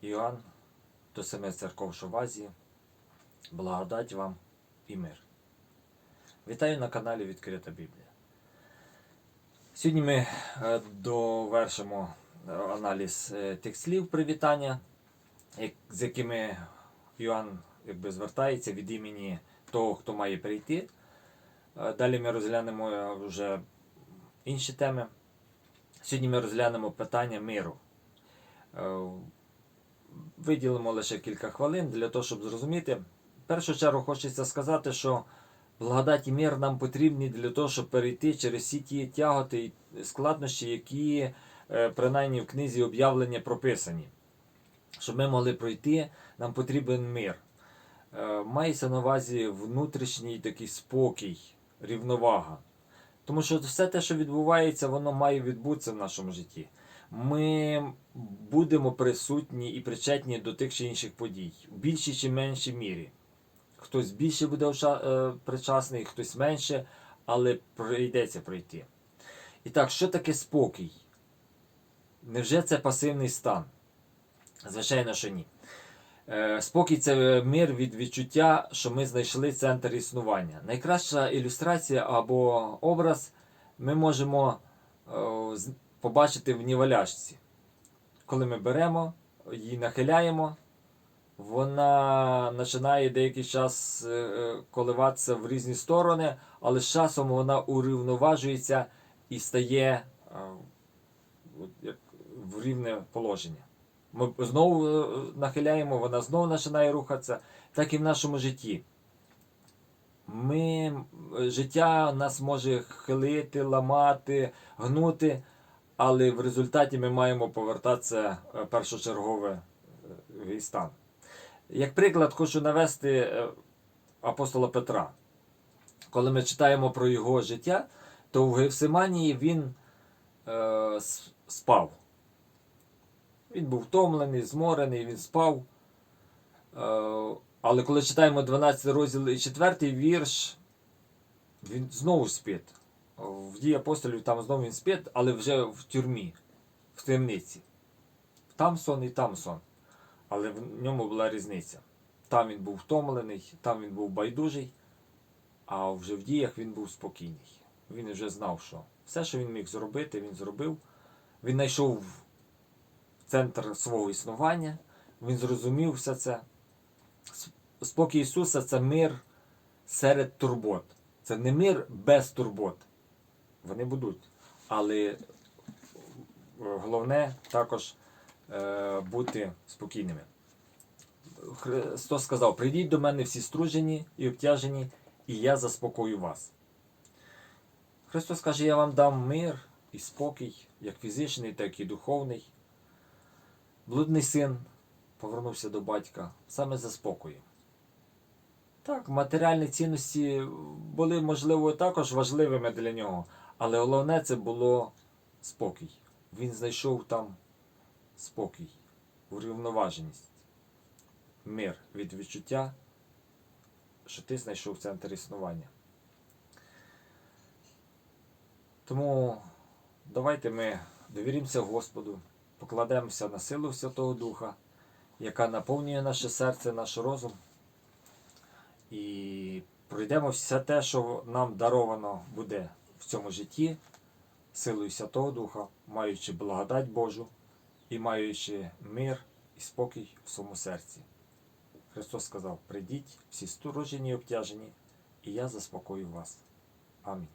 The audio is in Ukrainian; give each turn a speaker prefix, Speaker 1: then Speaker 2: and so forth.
Speaker 1: Іоанн до семи церков, що в Азії. Благодать вам і мир. Вітаю на каналі Відкрита Біблія. Сьогодні ми е, довершимо е, аналіз е, тих слів привітання, з якими Іоанн якби, звертається від імені того, хто має прийти. Далі ми розглянемо вже інші теми. Сьогодні ми розглянемо питання миру. Виділимо лише кілька хвилин для того, щоб зрозуміти. В першу чергу хочеться сказати, що благодать і мир нам потрібні для того, щоб перейти через всі ті тяготи і складнощі, які е, принаймні в книзі об'явлення прописані. Щоб ми могли пройти, нам потрібен мир. Е, Мається на увазі внутрішній такий спокій, рівновага. Тому що все те, що відбувається, воно має відбутися в нашому житті. Ми будемо присутні і причетні до тих чи інших подій, в більшій чи меншій мірі. Хтось більше буде е, причасний, хтось менше, але прийдеться пройти. І так, що таке спокій? Невже це пасивний стан? Звичайно, що ні. Е, Спокій це мир від відчуття, що ми знайшли центр існування. Найкраща ілюстрація або образ ми можемо е, побачити в ніваляшці. Коли ми беремо, її нахиляємо, вона починає деякий час е, е, коливатися в різні сторони, але з часом вона урівноважується і стає е, в рівне положення. Ми знову нахиляємо, вона знову починає рухатися, так і в нашому житті. Ми, життя нас може хилити, ламати, гнути, але в результаті ми маємо повертатися е, першочергове е, стан. Як приклад, хочу навести е, апостола Петра. Коли ми читаємо про його життя, то в Гевсиманії він е, спав. Він був втомлений, зморений, він спав. Е, але коли читаємо 12 розділ і 4 вірш, він знову спить. В дії апостолів там знову він спить, але вже в тюрмі, в темниці. Там сон і там сон. Але в ньому була різниця. Там він був втомлений, там він був байдужий, а вже в діях він був спокійний. Він вже знав, що все, що він міг зробити, він зробив. Він знайшов центр свого існування, він зрозумів все це. Спокій Ісуса це мир серед турбот. Це не мир без турбот. Вони будуть. Але е, головне також е, бути спокійними. Христос сказав: прийдіть до мене всі стружені і обтяжені, і я заспокою вас. Христос каже, я вам дам мир і спокій, як фізичний, так і духовний. Блудний син повернувся до батька саме за спокоєм. Так, матеріальні цінності були, можливо, також важливими для нього, але головне це було спокій. Він знайшов там спокій, урівноваженість, мир від відчуття, що ти знайшов центр існування. Тому давайте ми довіримося Господу, покладемося на силу Святого Духа, яка наповнює наше серце, наш розум. І пройдемо все те, що нам даровано буде в цьому житті, силою Святого Духа, маючи благодать Божу і маючи мир і спокій в своєму серці. Христос сказав: прийдіть всі сторожені і обтяжені, і я заспокою вас. Амінь.